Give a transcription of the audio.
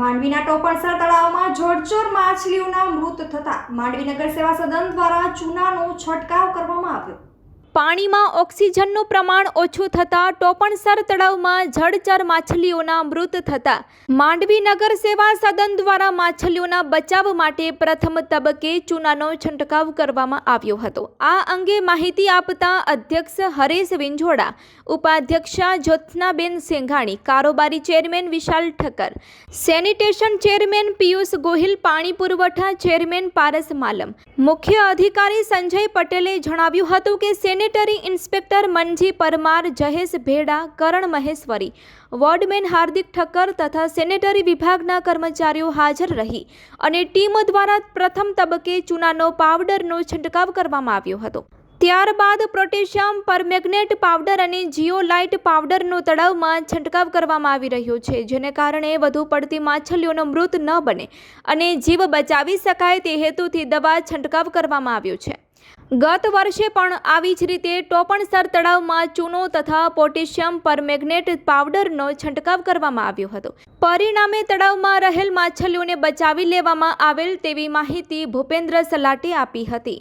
માંડવીના ટોપણસર તળાવમાં જળચર માછલીઓના મૃત થતા માંડવી નગર સેવા સદન દ્વારા ચૂનાનો છંટકાવ કરવામાં આવ્યો. પાણીમાં ઓક્સિજનનું પ્રમાણ ઓછું થતાં ટોપણસર તળાવમાં જળચર માછલીઓના મૃત થતાં. માંડવી નગર સેવા સદન દ્વારા માછલીઓના બચાવ માટે પ્રથમ તબક્કે ચૂનાનો છંટકાવ કરવામાં આવ્યો હતો. આ અંગે માહિતી આપતા અધ્યક્ષ હરેશ વિંજોડા ઉપાધ્યક્ષા જ્યોત્સનાબેન સેંઘાણી, કારોબારી chairman Vishal Thakkar, sanitation chairman Piyush Gohil, પાણી પુરવઠા ચેરમેન પારસ માલમ, મુખ્ય અધિકારી સંજય પટેલે જણાવ્યું હતું કે sanitary inspector Manji Parmar Jahesh Bheda, Karan Maheshwari, wardman Hardik Thakkar તથા સેનેટરી વિભાગના કર્મચારીઓ હાજર રહી અને ટીમ દ્વારા પ્રથમ તબક્કે ચૂનાનો પાવડરનો છંટકાવ કરવામાં આવ્યો હતો. ત્યારબાદ પ્રોટેશિયમ પરમેગ્નેટ પાવડર અને જીઓલાઇટ પાવડરનો તળાવમાં છંટકાવ કરવામાં આવી રહ્યો છે, જેને કારણે વધુ પડતી માછલીઓનો મૃત ન બને અને જીવ બચાવી શકાય તે હેતુથી દવા છંટકાવ કરવામાં આવ્યો છે. ગત વર્ષે પણ આવી જ રીતે ટોપણસર તળાવમાં ચૂનો તથા પોટેશિયમ પરમેગ્નેટ પાવડરનો છંટકાવ કરવામાં આવ્યો હતો. પરિણામે તળાવમાં રહેલ માછલીઓને બચાવી લેવામાં આવેલ તેવી માહિતી ભૂપેન્દ્ર સલાટે આપી હતી.